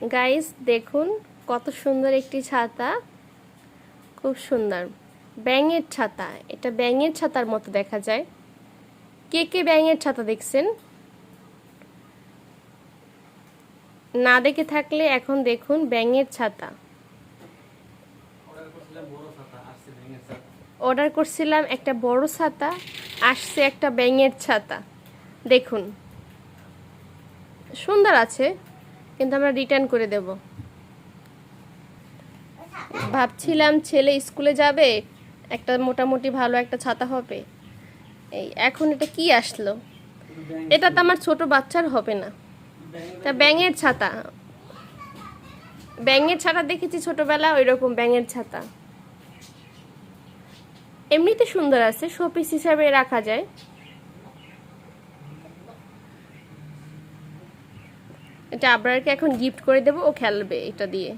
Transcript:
Guys দেখুন কত সুন্দর একটি ছাতা। খুব সুন্দর। ব্যাঙের ছাতা। এটা ব্যাঙের ছাতার মতো দেখা যায়। কে কে ব্যাঙের ছাতা দেখছেন? না দেখে থাকলে এখন দেখুন ব্যাঙের ছাতা। অর্ডার করছিলাম একটা বড় ছাতা, আসছে একটা ব্যাঙের ছাতা। দেখুন। সুন্দর আছে। কিন্তু আমরা রিটার্ন করে দেব। ভাবছিলাম ছেলে স্কুলে যাবে, একটা মোটামুটি ভালো একটা ছাতা হবে। এই, এখন এটা কি আসলো? এটা তো আমার ছোট বাচ্চার হবে না। তা ব্যাঙের ছাতা। ব্যাঙের ছাতা দেখেছি ছোটবেলা ওই রকম ব্যাঙের ছাতা। এমনিতে সুন্দর আছে, শোপিস হিসাবে রাখা যায়। এটা আবরারকে এখন গিফট করে দেবো ও খেলবে এটা দিয়ে।